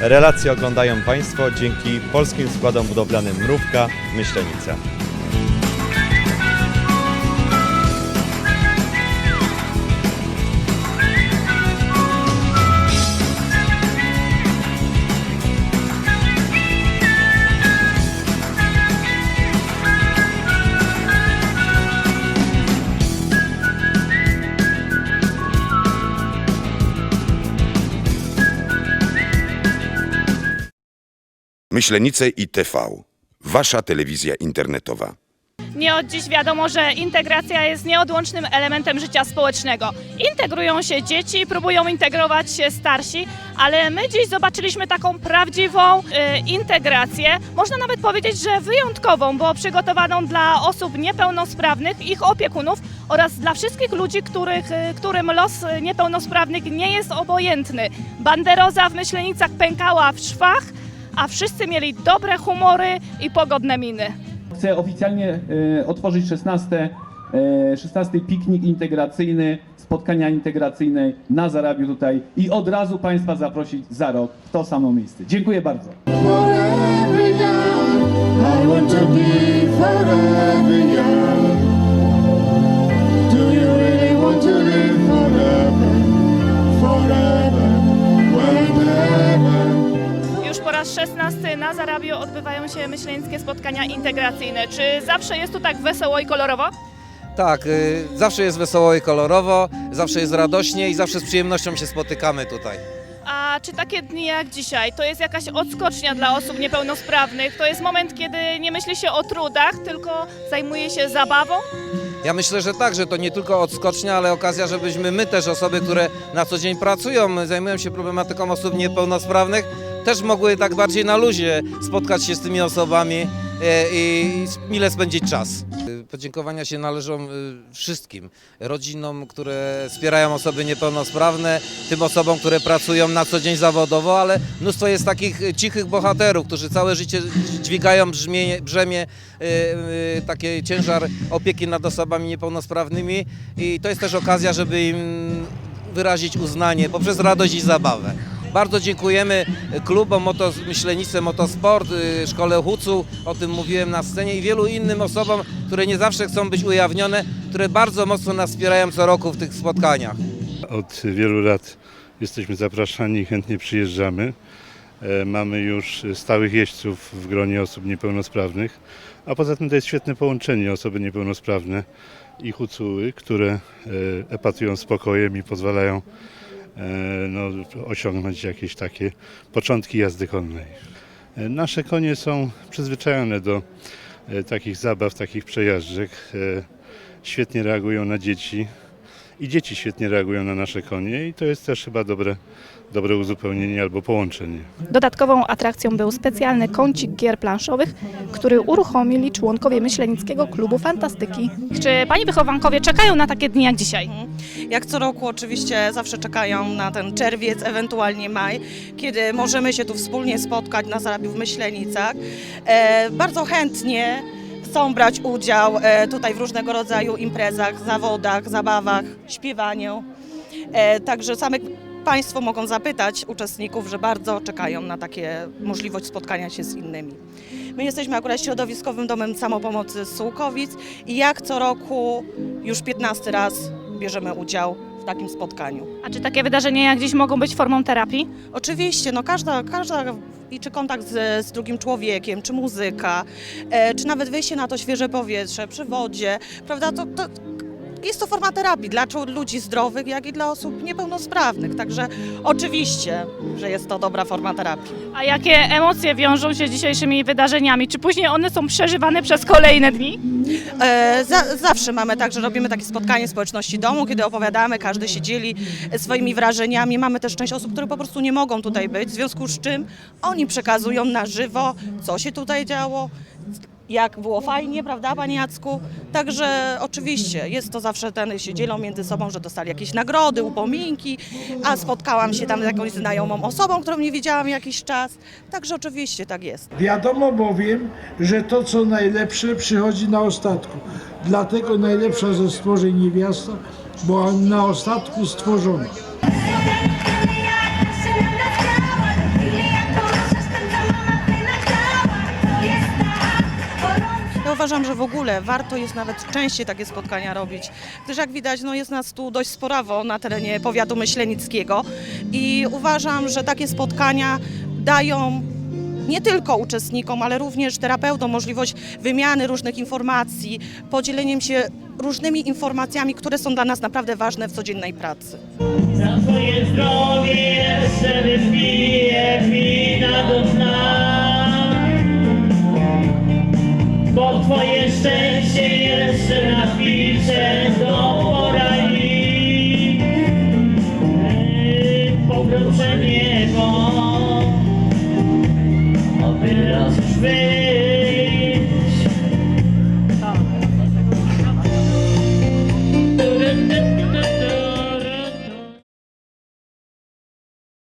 Relacje oglądają Państwo dzięki polskim składom budowlanym Mrówka Myślenica. Myślenice i TV. Wasza telewizja internetowa. Nie od dziś wiadomo, że integracja jest nieodłącznym elementem życia społecznego. Integrują się dzieci, próbują integrować się starsi, ale my dziś zobaczyliśmy taką prawdziwą y, integrację, można nawet powiedzieć, że wyjątkową, bo przygotowaną dla osób niepełnosprawnych, ich opiekunów oraz dla wszystkich ludzi, których, y, którym los niepełnosprawnych nie jest obojętny. Banderoza w Myślenicach pękała w szwach, a wszyscy mieli dobre humory i pogodne miny. Chcę oficjalnie e, otworzyć 16, e, 16 piknik integracyjny, spotkania integracyjne na Zarabiu tutaj i od razu Państwa zaprosić za rok w to samo miejsce. Dziękuję bardzo. forever young. I want to be forever raz 16 na Zarabiu odbywają się myślenickie spotkania integracyjne. Czy zawsze jest tu tak wesoło i kolorowo? Tak, y, zawsze jest wesoło i kolorowo, zawsze jest radośnie i zawsze z przyjemnością się spotykamy tutaj. A czy takie dni jak dzisiaj to jest jakaś odskocznia dla osób niepełnosprawnych? To jest moment, kiedy nie myśli się o trudach, tylko zajmuje się zabawą? Ja myślę, że tak, że to nie tylko odskocznia, ale okazja, żebyśmy my też osoby, które na co dzień pracują, zajmują się problematyką osób niepełnosprawnych, też mogły tak bardziej na luzie spotkać się z tymi osobami e, i mile spędzić czas. Podziękowania się należą y, wszystkim rodzinom, które wspierają osoby niepełnosprawne, tym osobom, które pracują na co dzień zawodowo, ale mnóstwo jest takich y, cichych bohaterów, którzy całe życie dźwigają brzmienie, brzemię, takie ciężar opieki nad osobami niepełnosprawnymi i to jest też okazja, żeby im wyrazić uznanie poprzez radość i zabawę. Bardzo dziękujemy klubom Moto, Myślenice Motosport, y, Szkole Hucu, o tym mówiłem na scenie i wielu innym osobom, które nie zawsze chcą być ujawnione, które bardzo mocno nas wspierają co roku w tych spotkaniach. Od wielu lat jesteśmy zapraszani chętnie przyjeżdżamy. E, Mamy już stałych jeźdźców w gronie osób niepełnosprawnych, a poza tym to jest świetne połączenie osoby niepełnosprawne i hucuły, które e, epatują spokojem i pozwalają no, osiągnąć jakieś takie początki jazdy konnej. E, Nasze konie są przyzwyczajone do e, takich zabaw, takich przejażdżek. E, Świetnie reagują na dzieci, i dzieci świetnie reagują na nasze konie i to jest też chyba dobre, dobre uzupełnienie albo połączenie. Dodatkową atrakcją był specjalny kącik gier planszowych, który uruchomili członkowie Myślenickiego Klubu Fantastyki. Czy pani wychowankowie czekają na takie dni jak dzisiaj? Jak co roku oczywiście zawsze czekają na ten czerwiec, ewentualnie maj, kiedy możemy się tu wspólnie spotkać na Zarabiu w Myślenicach. E, bardzo chętnie chcą brać udział e, tutaj w różnego rodzaju imprezach, zawodach, zabawach, śpiewaniu. E, także same Państwo mogą zapytać uczestników, że bardzo czekają na takie możliwość spotkania się z innymi. My jesteśmy akurat środowiskowym domem samopomocy z Sułkowic i jak co roku już 15 raz bierzemy udział w takim spotkaniu. A czy takie wydarzenia jak dziś mogą być formą terapii? Oczywiście, no każda, każda i czy kontakt z, z drugim człowiekiem, czy muzyka, e, czy nawet wyjście na to świeże powietrze przy wodzie, prawda, to, to jest to forma terapii dla ludzi zdrowych, jak i dla osób niepełnosprawnych. Także oczywiście, że jest to dobra forma terapii. A jakie emocje wiążą się z dzisiejszymi wydarzeniami? Czy później one są przeżywane przez kolejne dni? E, za, zawsze mamy tak, że robimy takie spotkanie społeczności domu, kiedy opowiadamy, każdy się dzieli swoimi wrażeniami. Mamy też część osób, które po prostu nie mogą tutaj być, w związku z czym oni przekazują na żywo, co się tutaj działo, jak było fajnie, prawda, Panie Jacku? Także oczywiście jest to zawsze ten, się dzielą między sobą, że dostali jakieś nagrody, upominki, a spotkałam się tam z jakąś znajomą osobą, którą nie widziałam jakiś czas. Także oczywiście tak jest. Wiadomo bowiem, że to co najlepsze przychodzi na ostatku. Dlatego najlepsza ze stworzeń niewiasta była na ostatku stworzona. Uważam, że w ogóle warto jest nawet częściej takie spotkania robić, gdyż jak widać no jest nas tu dość sporawo na terenie powiatu myślenickiego i uważam, że takie spotkania dają nie tylko uczestnikom, ale również terapeutom możliwość wymiany różnych informacji, podzieleniem się różnymi informacjami, które są dla nas naprawdę ważne w codziennej pracy. Za twoje zdrowie jeszcze Bo twoje szczęście jeszcze napiszę do porali Powrócę niebo. Oby wy